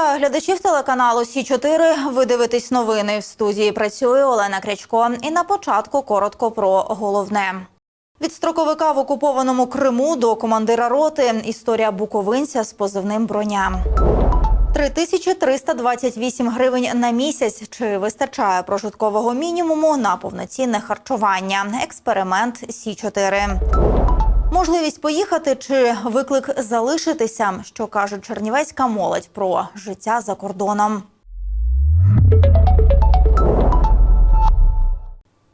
Вітаю глядачів телеканалу Сі 4 Ви дивитесь новини в студії. Працює Олена Крячко. І на початку коротко про головне. Від строковика в окупованому Криму до командира роти. Історія буковинця з позивним броня. 3328 гривень на місяць. Чи вистачає прожиткового мінімуму на повноцінне харчування? Експеримент Сі 4 Можливість поїхати чи виклик залишитися, що каже чернівецька молодь про життя за кордоном.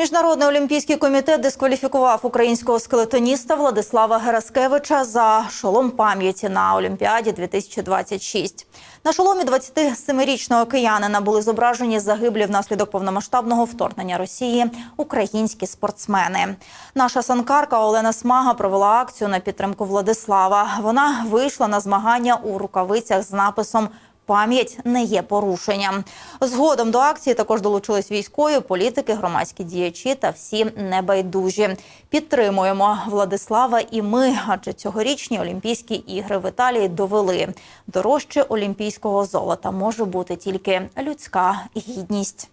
Міжнародний олімпійський комітет дискваліфікував українського скелетоніста Владислава Гераскевича за шолом пам'яті на Олімпіаді 2026. На шоломі 27-річного киянина були зображені загиблі внаслідок повномасштабного вторгнення Росії українські спортсмени. Наша санкарка Олена Смага провела акцію на підтримку Владислава. Вона вийшла на змагання у рукавицях з написом Пам'ять не є порушенням. Згодом до акції також долучились військові, політики, громадські діячі та всі небайдужі. Підтримуємо Владислава і ми, адже цьогорічні Олімпійські ігри в Італії довели дорожче олімпійського золота може бути тільки людська гідність.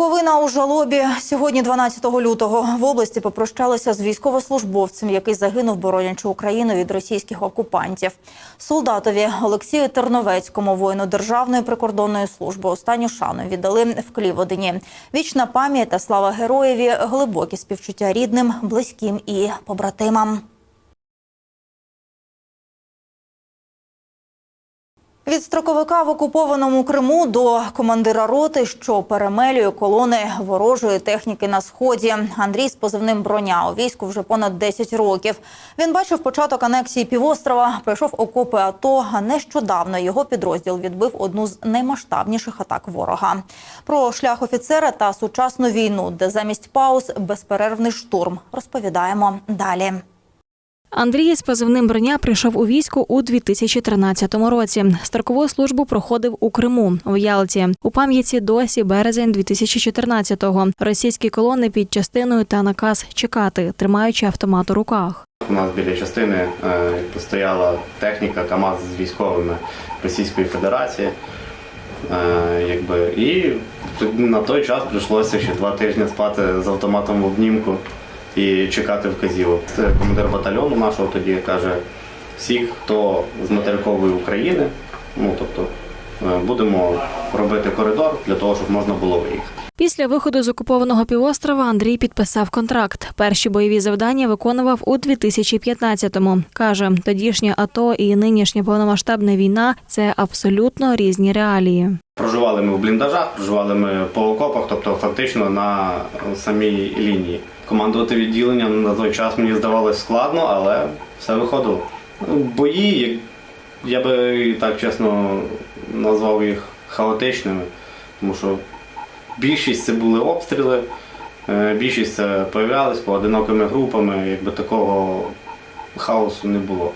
Буковина у жалобі сьогодні, 12 лютого, в області попрощалися з військовослужбовцем, який загинув, боронячи Україну від російських окупантів. Солдатові Олексію Терновецькому, воїну Державної прикордонної служби, останню шану віддали в Кліводині. Вічна пам'ять та слава героєві, глибокі співчуття рідним, близьким і побратимам. Від строковика в окупованому Криму до командира роти, що перемелює колони ворожої техніки на сході. Андрій з позивним броня у війську вже понад 10 років. Він бачив початок анексії півострова, пройшов окопи АТО. Нещодавно його підрозділ відбив одну з наймасштабніших атак ворога. Про шлях офіцера та сучасну війну, де замість пауз безперервний штурм, розповідаємо далі. Андрій з позивним броня прийшов у військо у 2013 році. Строкову службу проходив у Криму в Ялті. У пам'яті досі березень 2014-го. Російські колони під частиною та наказ чекати, тримаючи автомат у руках. У нас біля частини е, постояла техніка КАМАЗ з військовими Російської Федерації. Е, якби, і на той час прийшлося ще два тижні спати з автоматом в обнімку і чекати вказівок. Це командир батальйону нашого тоді каже: всіх, хто з материкової України, ну тобто е, будемо робити коридор для того, щоб можна було виїхати. Після виходу з окупованого півострова Андрій підписав контракт. Перші бойові завдання виконував у 2015-му. Каже, тодішнє АТО і нинішня повномасштабна війна це абсолютно різні реалії. Проживали ми в бліндажах, проживали ми по окопах, тобто фактично на самій лінії. Командувати відділенням на той час мені здавалось складно, але все виходило. Ну, Бої, я би так чесно назвав їх хаотичними, тому що більшість це були обстріли, е, більшість це появлялись поодинокими групами, якби такого хаосу не було.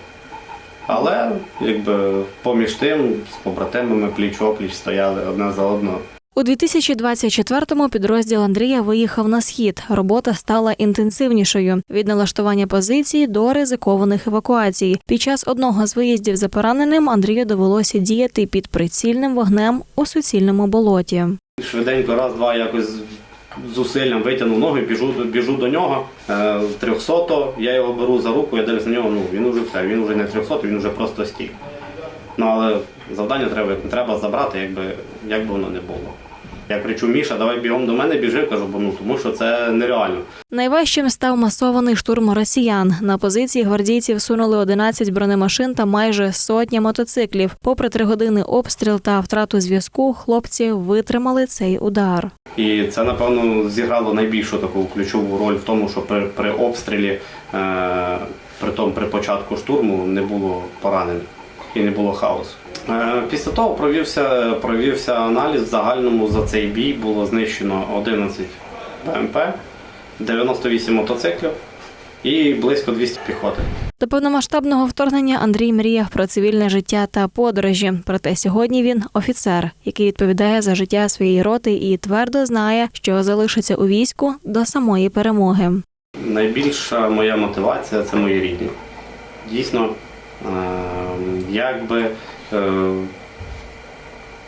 Але якби поміж тим з побратимами пліч-опліч стояли одне за одного. У 2024-му підрозділ Андрія виїхав на схід. Робота стала інтенсивнішою від налаштування позицій до ризикованих евакуацій. Під час одного з виїздів за пораненим Андрію довелося діяти під прицільним вогнем у суцільному болоті. Швиденько раз-два якось з зусиллям витягнув ноги, біжу, біжу до нього. Е, 300 я його беру за руку, я дивлюсь на нього, ну він уже все, він вже не 300, він вже просто стік. Ну але завдання треба, треба забрати, якби, як би воно не було. Я кричу, Міша, давай бігом до мене біжи, кажу, бо ну тому що це нереально. Найважчим став масований штурм росіян. На позиції гвардійців сунули 11 бронемашин та майже сотня мотоциклів. Попри три години обстріл та втрату зв'язку, хлопці витримали цей удар. І це, напевно, зіграло найбільшу таку ключову роль в тому, що при, при обстрілі, е, при тому при початку штурму не було поранених і не було хаосу. Е, після того провівся, провівся аналіз. В загальному за цей бій було знищено 11 БМП, 98 мотоциклів і близько 200 піхоти. До повномасштабного вторгнення Андрій мріяв про цивільне життя та подорожі. Проте сьогодні він офіцер, який відповідає за життя своєї роти і твердо знає, що залишиться у війську до самої перемоги. Найбільша моя мотивація це мої рідні. дійсно, якби е,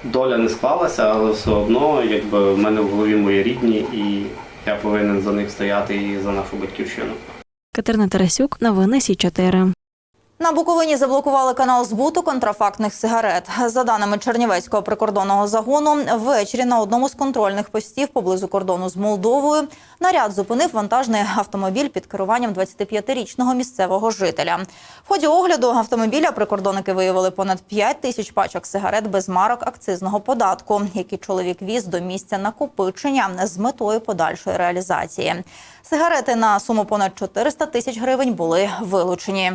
доля не склалася, але все одно, якби в мене в голові мої рідні, і я повинен за них стояти і за нашу батьківщину. Катерина Тарасюк, новини Сі 4 На Буковині заблокували канал збуту контрафактних сигарет. За даними Чернівецького прикордонного загону, ввечері на одному з контрольних постів поблизу кордону з Молдовою наряд зупинив вантажний автомобіль під керуванням 25-річного місцевого жителя. В ході огляду автомобіля прикордонники виявили понад 5 тисяч пачок сигарет без марок акцизного податку, які чоловік віз до місця накопичення з метою подальшої реалізації. Сигарети на суму понад 400 тисяч гривень були вилучені.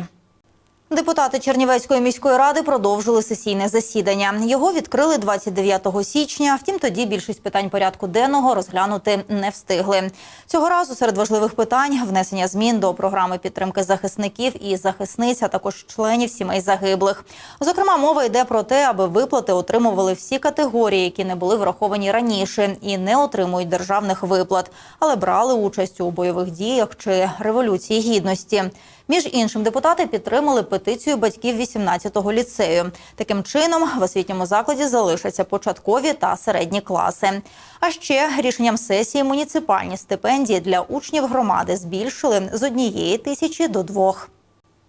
Депутати Чернівецької міської ради продовжили сесійне засідання. Його відкрили 29 січня. Втім, тоді більшість питань порядку денного розглянути не встигли. Цього разу серед важливих питань внесення змін до програми підтримки захисників і захисниць, а також членів сімей загиблих. Зокрема, мова йде про те, аби виплати отримували всі категорії, які не були враховані раніше і не отримують державних виплат, але брали участь у бойових діях чи революції гідності. Між іншим, депутати підтримали петицію батьків 18-го ліцею. Таким чином, в освітньому закладі залишаться початкові та середні класи. А ще рішенням сесії муніципальні стипендії для учнів громади збільшили з однієї тисячі до двох.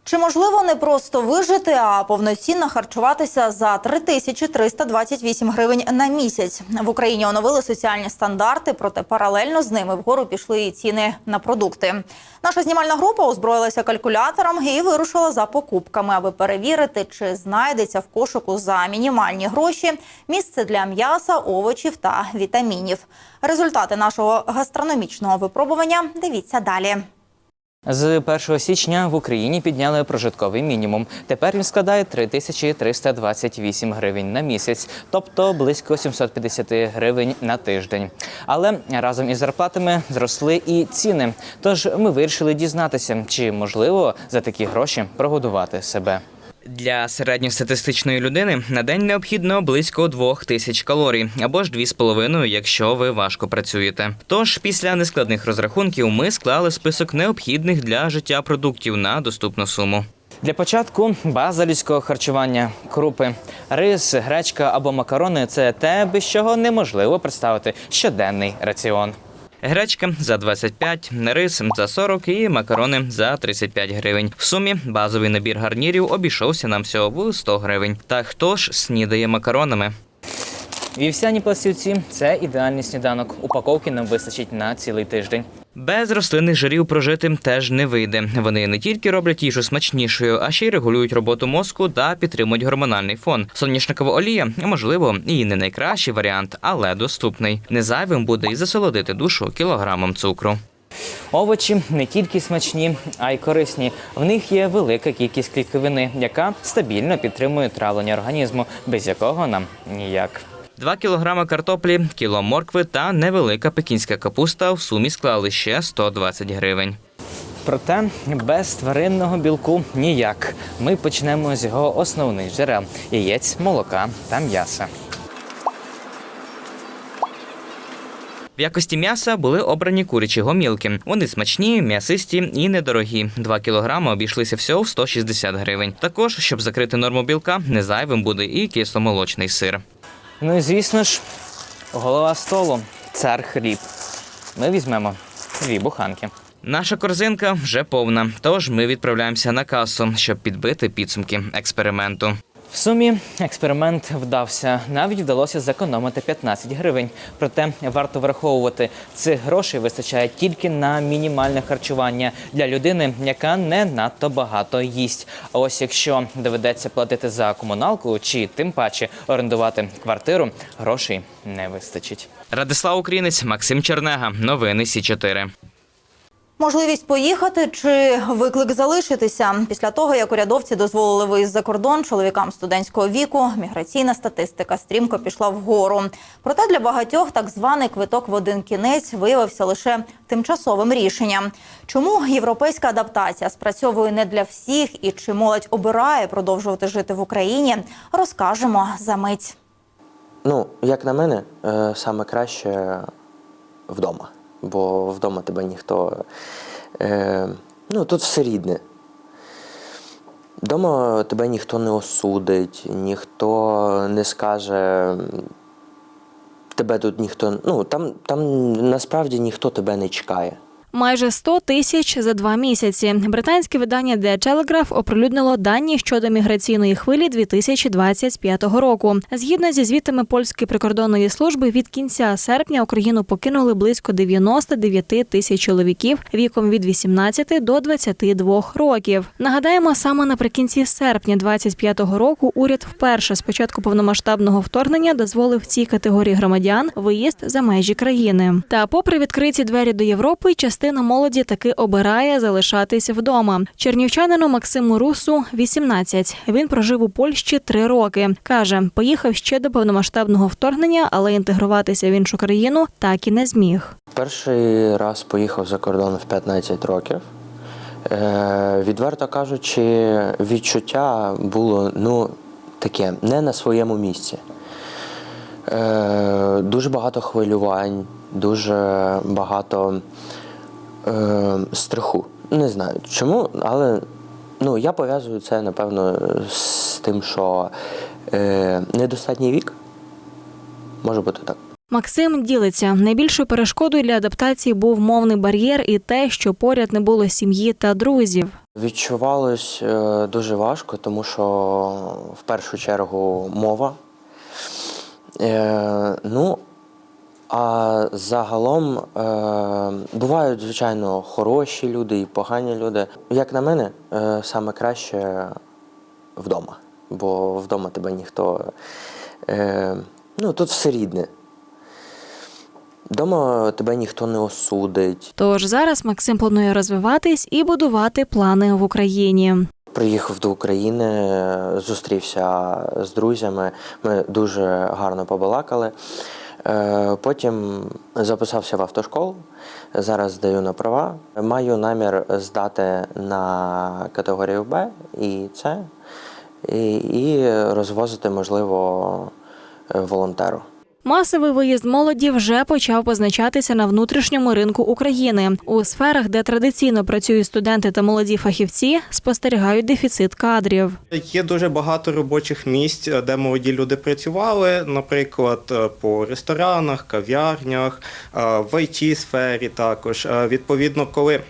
Чи можливо не просто вижити, а повноцінно харчуватися за 3328 гривень на місяць? В Україні оновили соціальні стандарти, проте паралельно з ними вгору пішли і ціни на продукти. Наша знімальна група озброїлася калькулятором і вирушила за покупками, аби перевірити, чи знайдеться в кошику за мінімальні гроші місце для м'яса, овочів та вітамінів. Результати нашого гастрономічного випробування дивіться далі. З 1 січня в Україні підняли прожитковий мінімум. Тепер він складає 3328 гривень на місяць, тобто близько 750 гривень на тиждень. Але разом із зарплатами зросли і ціни. Тож ми вирішили дізнатися, чи можливо за такі гроші прогодувати себе. Для середньостатистичної людини на день необхідно близько двох тисяч калорій або ж дві з половиною, якщо ви важко працюєте. Тож після нескладних розрахунків ми склали список необхідних для життя продуктів на доступну суму. Для початку база людського харчування, крупи, рис, гречка або макарони це те, без чого неможливо представити щоденний раціон. Гречка за 25, рис за 40 і макарони за 35 гривень. В сумі базовий набір гарнірів обійшовся нам всього в 100 гривень. Та хто ж снідає макаронами? Вівсяні пластівці це ідеальний сніданок. Упаковки нам вистачить на цілий тиждень. Без рослинних жирів прожити теж не вийде. Вони не тільки роблять їжу смачнішою, а ще й регулюють роботу мозку та підтримують гормональний фон. Соняшникова олія, можливо, і не найкращий варіант, але доступний. Незайвим буде і засолодити душу кілограмом цукру. Овочі не тільки смачні, а й корисні. В них є велика кількість клітковини, яка стабільно підтримує травлення організму, без якого нам ніяк. 2 кілограми картоплі, кіло моркви та невелика пекінська капуста в сумі склали ще 120 гривень. Проте без тваринного білку ніяк. Ми почнемо з його основних джерел яєць, молока та м'яса. В якості м'яса були обрані курячі гомілки. Вони смачні, м'ясисті і недорогі. 2 кілограми обійшлися всього в 160 гривень. Також, щоб закрити норму білка, незайвим буде і кисломолочний сир. Ну і звісно ж, голова столу цар хліб. Ми візьмемо дві буханки. Наша корзинка вже повна, тож ми відправляємося на касу, щоб підбити підсумки експерименту. В сумі експеримент вдався. Навіть вдалося зекономити 15 гривень. Проте варто враховувати, цих грошей вистачає тільки на мінімальне харчування для людини, яка не надто багато їсть. А ось якщо доведеться платити за комуналку чи тим паче орендувати квартиру, грошей не вистачить. Радислав Українець, Максим Чернега, новини Сі 4 Можливість поїхати чи виклик залишитися після того, як урядовці дозволили виїзд за кордон чоловікам студентського віку, міграційна статистика стрімко пішла вгору. Проте для багатьох так званий квиток в один кінець виявився лише тимчасовим рішенням. Чому європейська адаптація спрацьовує не для всіх і чи молодь обирає продовжувати жити в Україні, розкажемо за мить. Ну, як на мене, е, саме краще вдома. Бо вдома тебе ніхто. Е, ну, тут все рідне. Вдома тебе ніхто не осудить, ніхто не скаже. Тебе тут ніхто. Ну, там, там насправді ніхто тебе не чекає. Майже 100 тисяч за два місяці. Британське видання The Telegraph оприлюднило дані щодо міграційної хвилі 2025 року. Згідно зі звітами польської прикордонної служби, від кінця серпня Україну покинули близько 99 тисяч чоловіків віком від 18 до 22 років. Нагадаємо, саме наприкінці серпня 2025 року уряд вперше з початку повномасштабного вторгнення дозволив цій категорії громадян виїзд за межі країни. Та, попри відкриті двері до Європи, частина молоді таки обирає залишатись вдома. Чернівчанину Максиму Русу 18. Він прожив у Польщі три роки. каже, поїхав ще до повномасштабного вторгнення, але інтегруватися в іншу країну так і не зміг. Перший раз поїхав за кордон в 15 років. Е, відверто кажучи, відчуття було ну, таке, не на своєму місці. Е, дуже багато хвилювань, дуже багато е, страху. Не знаю чому, але ну, я пов'язую це, напевно, з тим, що е, недостатній вік. Може бути так. Максим ділиться найбільшою перешкодою для адаптації був мовний бар'єр і те, що поряд не було сім'ї та друзів. Відчувалось е, дуже важко, тому що в першу чергу мова. Е, ну, а загалом е, бувають, звичайно, хороші люди і погані люди. Як на мене, е, саме краще вдома. Бо вдома тебе ніхто. Е, ну, тут все рідне. Вдома тебе ніхто не осудить. Тож зараз Максим планує розвиватись і будувати плани в Україні. Приїхав до України, зустрівся з друзями. Ми дуже гарно побалакали. Е, Потім записався в автошколу. Зараз здаю на права. Маю намір здати на категорію Б і С, і, і розвозити, можливо, волонтеру. Масовий виїзд молоді вже почав позначатися на внутрішньому ринку України. У сферах, де традиційно працюють студенти та молоді фахівці, спостерігають дефіцит кадрів. Є дуже багато робочих місць, е, де молоді люди працювали, наприклад, е, по ресторанах, кав'ярнях, е, в it сфері також. Відповідно, коли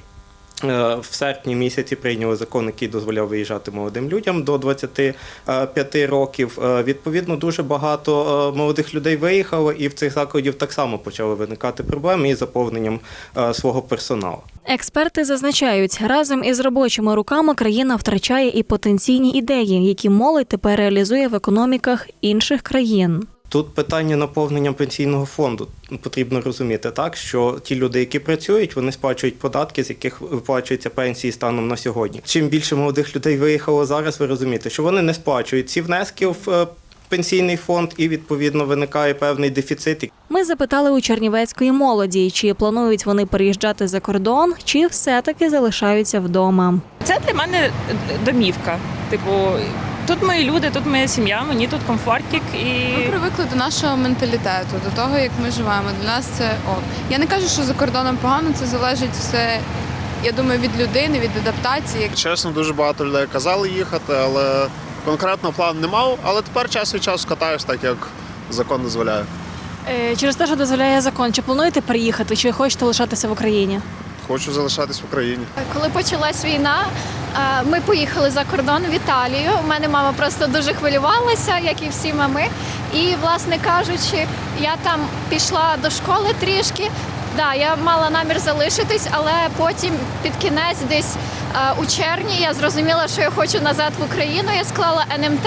в серпні місяці прийняли закон, який дозволяв виїжджати молодим людям до 25 років. е, Відповідно, дуже багато е, молодих людей виїхало, і в цих закладів так само почали виникати проблеми із заповненням е, свого персоналу. Експерти зазначають, разом із робочими руками країна втрачає і потенційні ідеї, які молодь тепер реалізує в економіках інших країн. Тут питання наповнення пенсійного фонду потрібно розуміти так, що ті люди, які працюють, вони сплачують податки, з яких виплачуються пенсії станом на сьогодні. Чим більше молодих людей виїхало зараз, ви розумієте, що вони не сплачують ці внески в е, пенсійний фонд, і відповідно виникає певний дефіцит. Ми запитали у чернівецької молоді, чи планують вони переїжджати за кордон, чи все-таки залишаються вдома. Це для мене домівка. Типу, тут мої люди, тут моя сім'я, мені тут комфортик і Ми привикли до нашого менталітету, до того, як ми живемо. Для нас це ок. Я не кажу, що за кордоном погано, це залежить все. Я думаю, від людини, від адаптації. Чесно, дуже багато людей казали їхати, але конкретно план не мав. Але тепер час від часу катаюсь так, як закон дозволяє. Е, Через те, що дозволяє закон, чи плануєте приїхати, чи хочете лишатися в Україні? Хочу залишатись в Україні. Коли почалась війна, ми поїхали за кордон в Італію. У мене мама просто дуже хвилювалася, як і всі мами. І, власне кажучи, я там пішла до школи трішки. Да, я мала намір залишитись, але потім під кінець, десь у червні, я зрозуміла, що я хочу назад в Україну. Я склала НМТ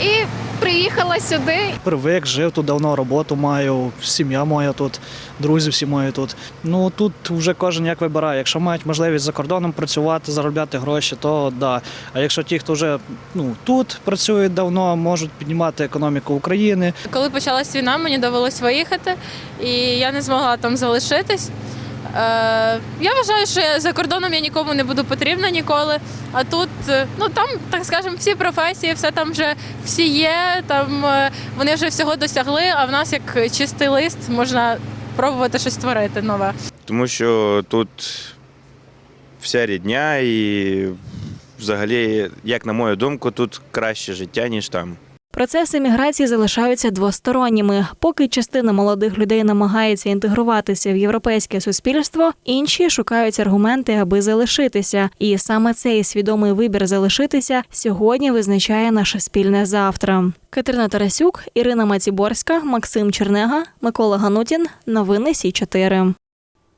і приїхала сюди. Привик, жив тут давно, роботу маю, сім'я моя тут, друзі всі мої тут. Ну тут вже кожен як вибирає. Якщо мають можливість за кордоном працювати, заробляти гроші, то да. А якщо ті, хто вже ну тут працюють давно, можуть піднімати економіку України. Коли почалась війна, мені довелось виїхати, і я не змогла там залишитись. Е, я вважаю, що я за кордоном я нікому не буду потрібна ніколи. А тут, ну там, так скажемо, всі професії, все там вже всі є, там е, вони вже всього досягли, а в нас як чистий лист можна пробувати щось створити нове. тому що тут вся рідня і взагалі, як на мою думку, тут краще життя, ніж там. Процеси міграції залишаються двосторонніми. Поки частина молодих людей намагається інтегруватися в європейське суспільство, інші шукають аргументи, аби залишитися. І саме цей свідомий вибір залишитися сьогодні визначає наше спільне завтра. Катерина Тарасюк, Ірина Маціборська, Максим Чернега, Микола Ганутін. Новини Сі 4